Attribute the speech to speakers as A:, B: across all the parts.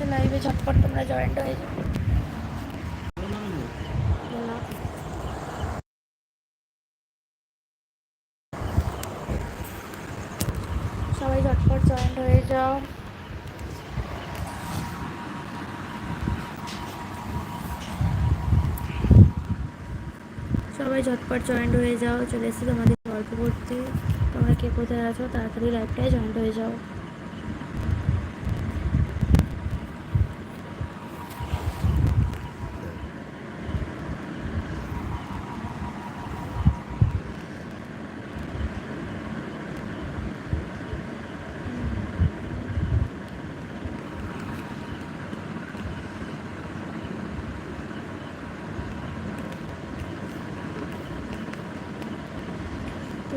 A: আছে লাইভে ঝটপট তোমরা জয়েন্ট হয়ে যাও। সবাই ঝটপট জয়েন্ট হয়ে যাও। সবাই ঝটপট জয়েন্ট হয়ে যাও, চলে এসেছি তোমাদের গল্প করতে তোমরা কে কোথায় আছো, তাড়াতাড়ি লাইভটায় জয়েন্ট হয়ে যাও।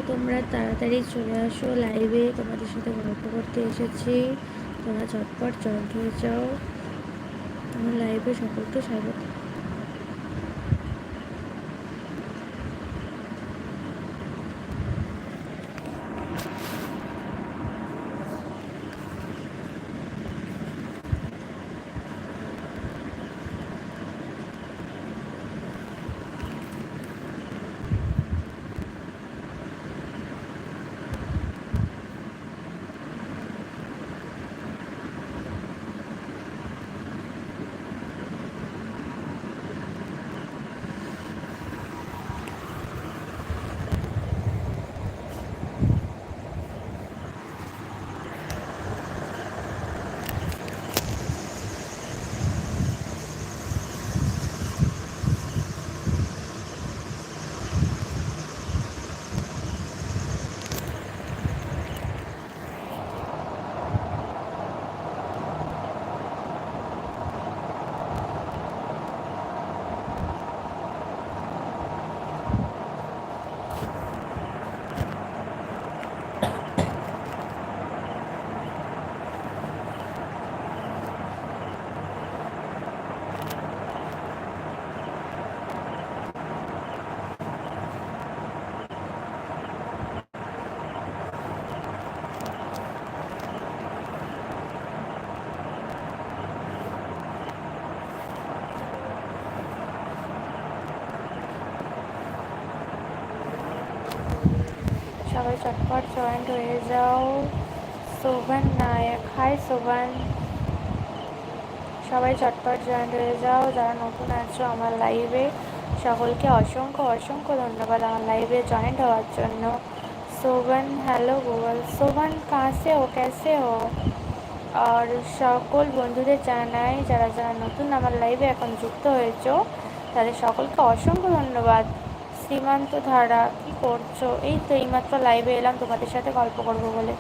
A: তোমরা তাড়াতাড়ি চলে আসো লাইভে তোমাদের সাথে গল্প করতে এসেছি। তোমরা ঝটপট জয়েন্ট হয়ে যাও। আমার লাইভে সকলকে স্বাগত। সবাই চটপট জয়েন্ট হয়ে যাও। শোভন নায়ক হাই শোভন। সবাই চটপট জয়েন্ট হয়ে যাও, যারা নতুন আছো আমার লাইভে সকলকে অসংখ্য অসংখ্য ধন্যবাদ আমার লাইভে জয়েন্ট হওয়ার জন্য। শোভন হ্যালো গুগল শোভন, কাছে ও ক্যাসে হো। আর সকল বন্ধুদের জানাই, যারা যারা নতুন আমার লাইভে এখন যুক্ত হয়েছো, তাদের সকলকে অসংখ্য ধন্যবাদ। সীমান্ত ধারা কি করছো এই তো এইমাত্র লাইভে এলাম তোমাদের সাথে গল্প করবো বলে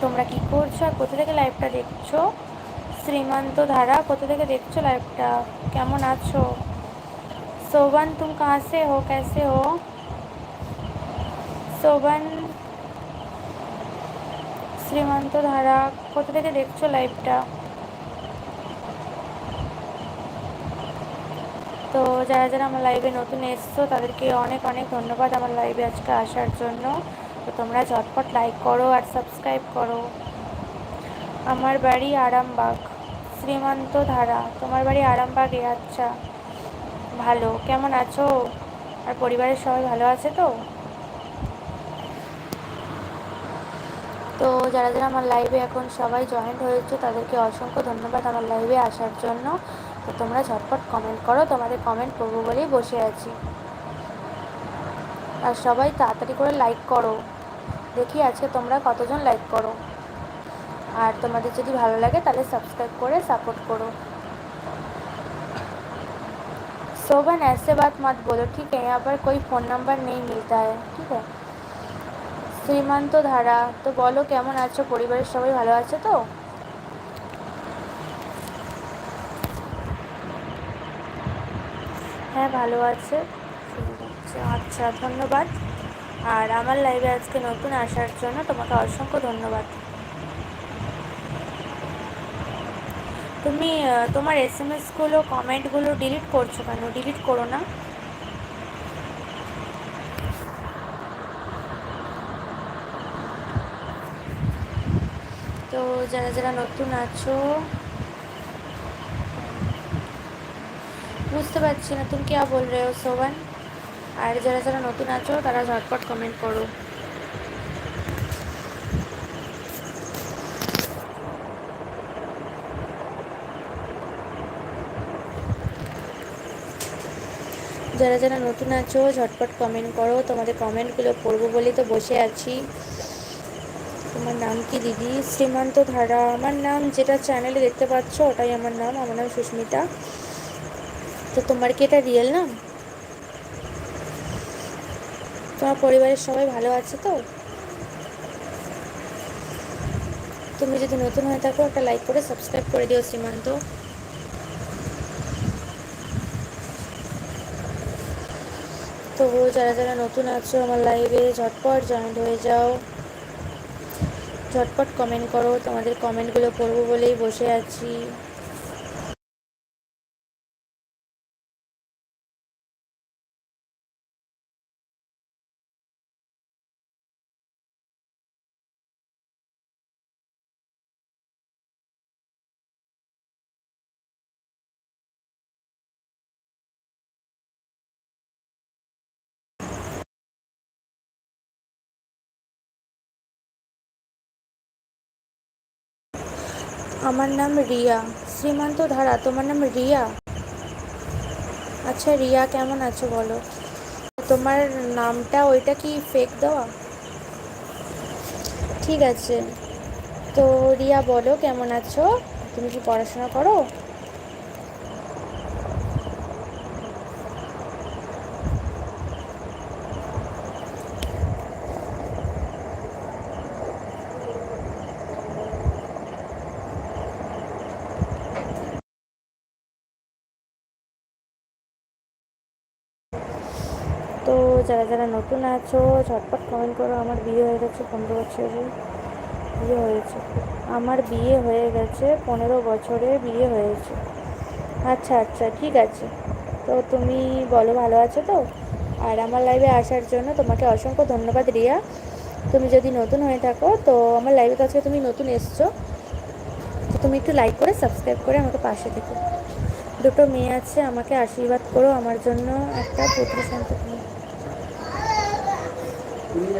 A: তোমরা কি করছো আর কোথা থেকে লাইভটা দেখছো শ্রীমন্ত ধারা কোথা থেকে দেখছো লাইভটা কেমন আছো শোভন তুম কাহা সে হো कैसे हो শোভন শ্রীমন্ত ধারা কোথা থেকে দেখছো লাইভটা তো যারা যারা আমার লাইভে নতুন এসছো, তাদেরকে অনেক অনেক ধন্যবাদ আমার লাইভে আজকে আসার জন্য। তো তোমরা ঝটপট লাইক করো আর সাবস্ক্রাইব করো। আমার বাড়ি আরামবাগ, শ্রীমন্ত ধারা। তোমার বাড়ি আরামবাগে আচ্ছা। ভালো। কেমন আছো? আর পরিবারের সবাই ভালো আছে তো? তো যারা যারা আমার লাইভে এখন সবাই জয়েন্ট হয়েছে, তাদেরকে অসংখ্য ধন্যবাদ আমার লাইভে আসার জন্য। তো তোমরা ঝটপট কমেন্ট করো তোমাদের কমেন্ট করবো বলেই বসে আছি আর সবাই তাড়াতাড়ি করে লাইক করো দেখি আজকে তোমরা কতজন লাইক করো আর তোমাদের যদি ভালো লাগে তাহলে সাবস্ক্রাইব করে সাপোর্ট করো शोभन ऐसे बात मत बोलो ठीक है यहाँ पर कोई फ़ोन नंबर नहीं मिलता है ठीक है শ্রীমান্ত ধারা তো বলো কেমন আছো পরিবারের সবাই ভালো আছে তো হ্যাঁ ভালো আছে। আচ্ছা ধন্যবাদ। আর আমার লাইভে আজকে নতুন আসার জন্য তোমাকে অসংখ্য ধন্যবাদ। তুমি তোমার এস এম এসগুলো কমেন্টগুলো ডিলিট করছ কেন? ডিলিট করো না। তো যারা যারা নতুন আছো বুঝতে পারছি না, তুমি কেয়া বল রে সোভান আর যারা যারা নতুন আছো, তারা ঝটপট কমেন্ট করো। যারা যারা নতুন আছো, ঝটপট কমেন্ট করো। তোমাদের কমেন্টগুলো পড়ব বলে তো বসে আছি। তোমার নাম কি, দিদি? শ্রীমান্ত ধারা। আমার নাম, যেটা চ্যানেলে দেখতে পাচ্ছ, ওটাই আমার নাম। আমার নাম সুস্মিতা। তো তোমার কি এটা রিয়েল নাম? তোমার পরিবারের সবাই ভালো আছে তো? তুমি যদি নতুন হয়ে থাকো, একটা লাইক করে সাবস্ক্রাইব করে দিও শ্রীমান্ত। তো যারা যারা নতুন আছো আমার লাইভে ঝটপট জয়েন্ট হয়ে যাও। ঝটপট কমেন্ট করো, তোমাদের কমেন্টগুলো পড়ব বলেই বসে আছি। আমার নাম রিয়া। শ্রীমান্ত ধারা, তোমার নাম রিয়া? আচ্ছা রিয়া, কেমন আছো বলো? তোমার নামটা, ওইটা কি ফেক দেওয়া? ঠিক আছে। তো রিয়া, বলো, কেমন আছো? তুমি কি পড়াশোনা করো তো যারা যারা নতুন আছো, ঝটপট কমেন্ট করো, আমার বিয়ে হয়ে গেছে পনেরো বছরে। বিয়ে হয়েছে। আমার বিয়ে হয়ে গেছে পনেরো বছরে বিয়ে হয়েছে। আচ্ছা আচ্ছা ঠিক আছে। তো তুমি বলো ভালো আছো তো? আর আমার লাইভে আসার জন্য তোমাকে অসংখ্য ধন্যবাদ, রিয়া। তুমি যদি নতুন হয়ে থাকো, তো আমার লাইভের কাছে তুমি নতুন এসছো, তো তুমি একটু লাইক করে সাবস্ক্রাইব করে আমাকে পাশে থেকো। দুটো মেয়ে আছে, আমাকে আশীর্বাদ করো আমার জন্য। একটা পুত্র সন্তান দুটো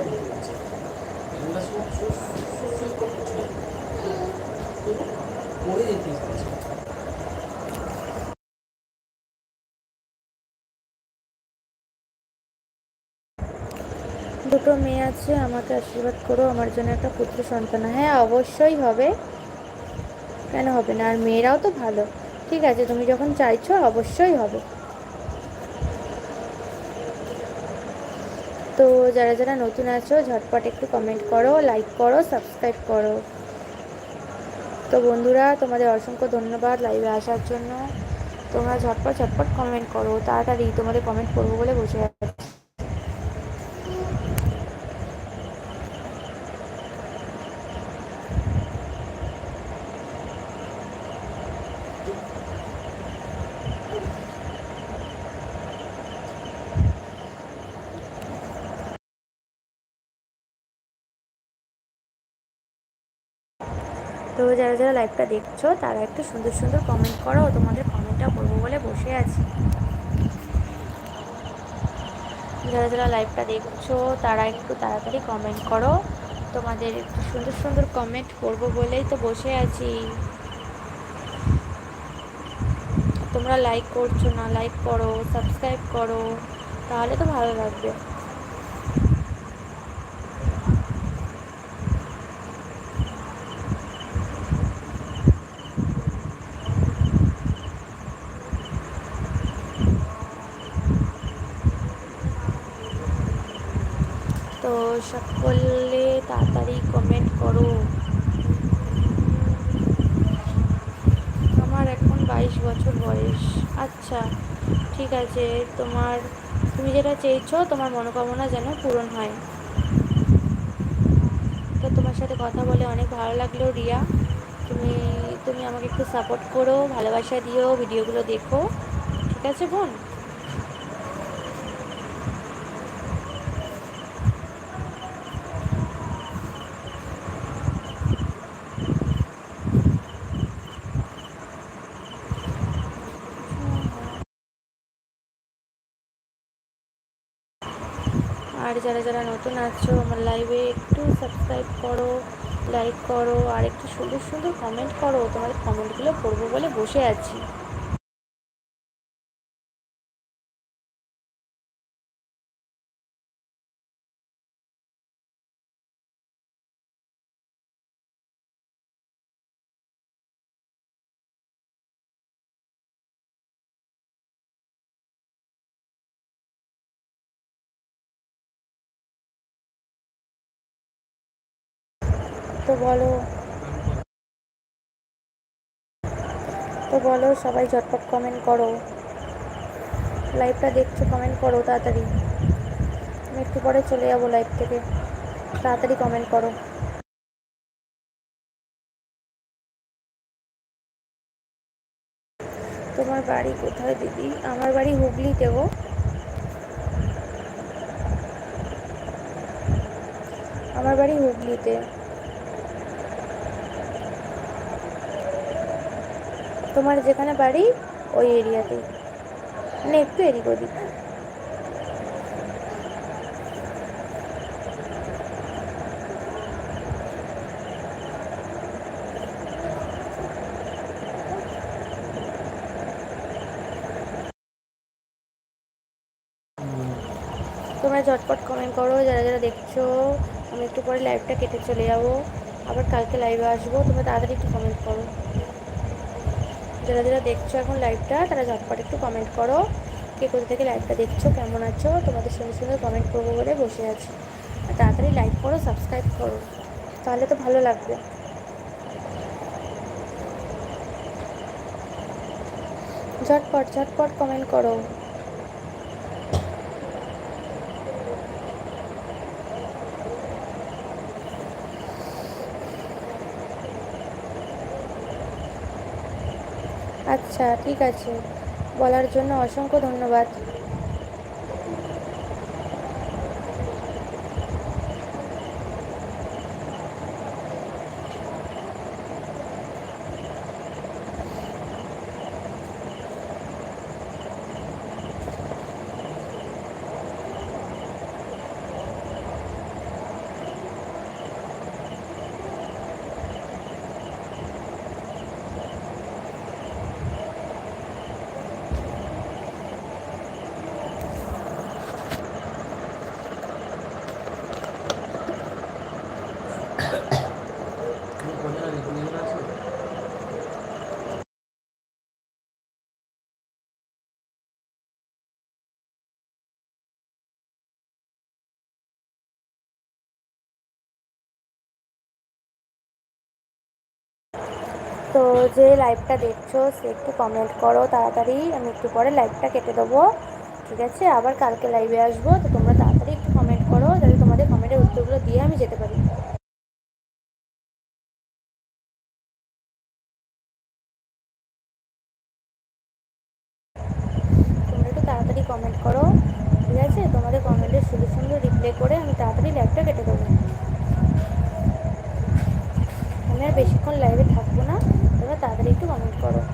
A: মেয়ে আছে, আমাকে আশীর্বাদ করো, আমার জন্য একটা পুত্র সন্তান হ্যাঁ। অবশ্যই হবে। কেন হবে না? আর মেয়েরাও তো ভালো। ঠিক আছে, তুমি যখন চাইছো, অবশ্যই হবে। তো যারা যারা নতুন আছো, ঝটপট একটু কমেন্ট করো লাইক করো সাবস্ক্রাইব করো। তো বন্ধুরা, তোমাদের অসংখ্য ধন্যবাদ লাইভে আসার জন্য। তোমরা ঝটপট ঝটপট কমেন্ট করো, তাড়াতাড়ি তোমাদের কমেন্ট করব বলে বসে আছি তো যারা যারা লাইভটা দেখছ, তারা একটু সুন্দর সুন্দর কমেন্ট করো তোমাদের কমেন্টটা করব বলে বসে আছি। যারা যারা লাইভটা দেখছ, তারা একটু তাড়াতাড়ি কমেন্ট করো। তোমাদের একটু সুন্দর সুন্দর কমেন্ট করব বলেই তো বসে আছি। তোমরা লাইক করছ না লাইক করো সাবস্ক্রাইব করো, তাহলে তো ভালো লাগবে তো সকলে তাড়াতাড়ি কমেন্ট করো। আমার এখন বাইশ বছর বয়স। আচ্ছা ঠিক আছে, তোমার, তুমি যেটা চেয়েছো, তোমার মনোকামনা যেন পূরণ হয়। তো তোমার সাথে কথা বলে অনেক ভালো লাগল, রিয়া। তুমি তুমি আমাকে একটু সাপোর্ট করো, ভালোবাসা দিও ভিডিওগুলো দেখো। ঠিক আছে, বোন? আর যারা যারা নতুন আছো, আমার লাইভে একটু সাবস্ক্রাইব করো লাইক করো, আর একটু সুন্দর সুন্দর কমেন্ট করো তোমাদের কমেন্টগুলো পড়ব বলে বসে আছি। তো বলো। তো বলো, সবাই ঝটপট কমেন্ট করো। লাইভটা দেখছ কমেন্ট করো তাড়াতাড়ি। আমি একটু পরে চলে যাব লাইভ থেকে। তাড়াতাড়ি কমেন্ট করো। তোমার বাড়ি কোথায় দিদি? আমার বাড়ি হুগলিতে গো। আমার বাড়ি হুগলিতে। তোমার যেখানে বাড়ি, ওই এরিয়াতেই। মানে একটু এদিক ওদিক। তোমরা ঝটপট কমেন্ট করো, যারা যারা দেখছ, আমি একটু পরে লাইভটা কেটে চলে যাব। আবার কালকে লাইভে আসব, তোমরা তাড়াতাড়ি একটু কমেন্ট করো। যারা যারা দেখছ এখন লাইভটা তারা ঝটপট একটু কমেন্ট করো। কে কোথা থেকে লাইভটা দেখছ, কেমন আছো, তোমাদের সঙ্গে সুন্দর কমেন্ট করব বলে বসে আছি। তাড়াতাড়ি লাইক করো সাবস্ক্রাইব করো। তাহলে তো ভালো লাগবে। ঝটপট ঝটপট কমেন্ট করো। আচ্ছা ঠিক আছে। বলার জন্য অসংখ্য ধন্যবাদ। তো যে লাইভটা দেখছ, সে একটু কমেন্ট করো তাড়াতাড়ি, আমি একটু পরে লাইভটা কেটে দেবো। ঠিক আছে? আবার কালকে লাইভে আসব, তো তোমরা তাড়াতাড়ি একটু কমেন্ট করো, যাতে তোমাদের কমেন্টের উত্তরগুলো দিয়ে আমি যেতে পারি। তোমরা একটু তাড়াতাড়ি কমেন্ট করো, ঠিক আছে? তোমাদের কমেন্টের সুন্দর সুন্দর রিপ্লাই করে আমি তাড়াতাড়ি লাইভটা কেটে দেবো। আমি আর বেশিক্ষণ লাইভে থাকব না তোমরা তাড়াতাড়ি একটু কমেন্ট করো